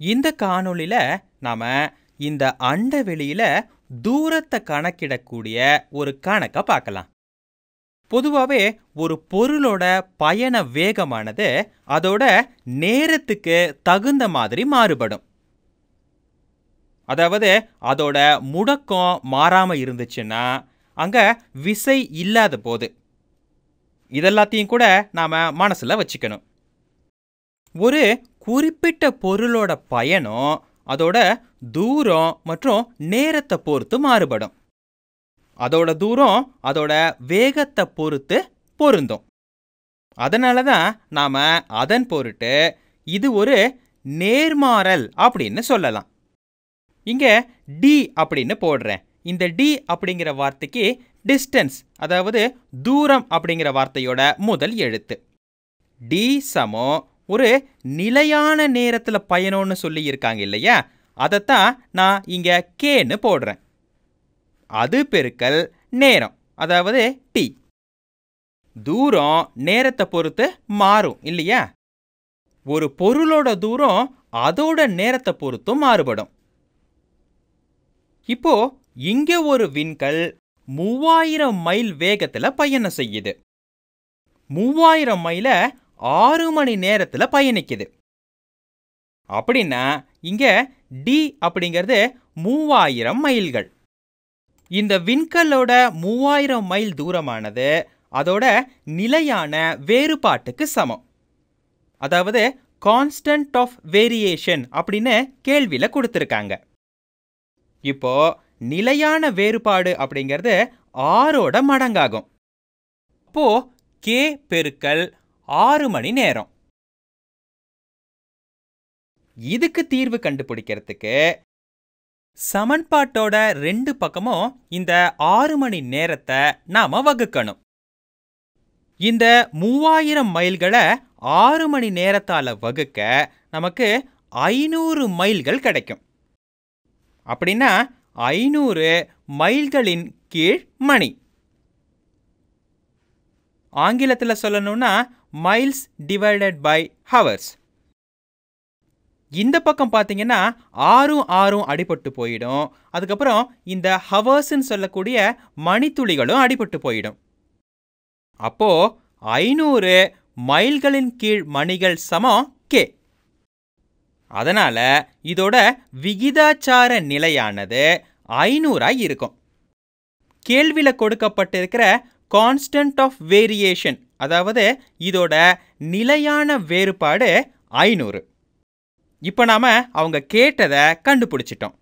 இந்த காணொளியில நாம இந்த அண்டவெளியில தூரத்தை கணக்கிடக்கூடிய ஒரு கணக்கை பார்க்கலாம். பொதுவாகவே ஒரு பொருளோட பயண வேகமானது அதோட நேரத்துக்கு தகுந்த மாதிரி மாறுபடும். அதாவது அதோட முடக்கம் மாறாமல் இருந்துச்சுன்னா அங்கே விசை இல்லாத போது இதெல்லாத்தையும் கூட நாம மனசில் வச்சுக்கணும். ஒரு குறிப்பிட்ட பொருளோட பயணம் அதோட தூரம் மற்றும் நேரத்தை பொறுத்து மாறுபடும். அதோட தூரம் அதோட வேகத்தை பொறுத்து பொருந்தும். அதனால தான் நாம் அதன் பொருட்டு இது ஒரு நேர்மாறல் அப்படின்னு சொல்லலாம். இங்கே டி அப்படின்னு போடுறேன். இந்த டி அப்படிங்கிற வார்த்தைக்கு டிஸ்டன்ஸ் அதாவது தூரம் அப்படிங்கிற வார்த்தையோட முதல் எழுத்து. டி சமோ ஒரு நிலையான நேரத்தில் பயணம்னு சொல்லி இருக்காங்க இல்லையா? அதைத்தான் நான் இங்கே கேன்னு போடுறேன். அது பெருக்கல் நேரம் அதாவது டி தூரம் நேரத்தை பொறுத்து மாறும் இல்லையா? ஒரு பொருளோட தூரம் அதோட நேரத்தை பொறுத்தும் மாறுபடும். இப்போ இங்கே ஒரு விண்கல் மூவாயிரம் மைல் வேகத்துல பயணம் செய்யுது. மூவாயிரம் மைல ஆறு மணி நேரத்தில் பயணிக்குது. அப்படின்னா இங்கே டி அப்படிங்கிறது மூவாயிரம் மைல்கள். இந்த விண்கல்லோட மூவாயிரம் மைல் தூரமானது அதோட நிலையான வேறுபாட்டுக்கு சமம். அதாவது கான்ஸ்டன்ட் ஆஃப் வேரியேஷன் அப்படின்னு கேள்வியில் கொடுத்துருக்காங்க. இப்போ நிலையான வேறுபாடு அப்படிங்கிறது ஆறோட மடங்காகும். அப்போ கே பெருக்கல் ஆறு மணி நேரம். இதுக்கு தீர்வு கண்டுபிடிக்கிறதுக்கு சமன்பாட்டோட ரெண்டு பக்கமும் இந்த ஆறு மணி நேரத்தை நாம வகுக்கணும். இந்த மூவாயிரம் மைல்களை ஆறு மணி நேரத்தால் வகுக்க நமக்கு ஐநூறு மைல்கள் கிடைக்கும். அப்படின்னா ஐநூறு மைல்களின் கீழ் மணி. ஆங்கிலத்தில் சொல்லணும்னா மைல்ஸ் டிவைடட் பை ஹவர்ஸ் இந்த பக்கம் பார்த்தீங்கன்னா ஆறும் ஆறும் அடிபட்டு போயிடும். அதுக்கப்புறம் இந்த ஹவர்ஸ்ன்னு சொல்லக்கூடிய மணித்துளிகளும் அடிபட்டு போயிடும். அப்போது ஐநூறு மைல்களின் கீழ் மணிகள் சமம் கே அதனால் இதோட விகிதாச்சார நிலையானது ஐநூறாக இருக்கும். கேள்வியில் கொடுக்கப்பட்டிருக்கிற கான்ஸ்டன்ட் ஆஃப் வேரியேஷன் அதாவது இதோட நிலையான வேறுபாடு ஐநூறு. இப்போ நாம் அவங்க கேட்டதை கண்டுபிடிச்சிட்டோம்.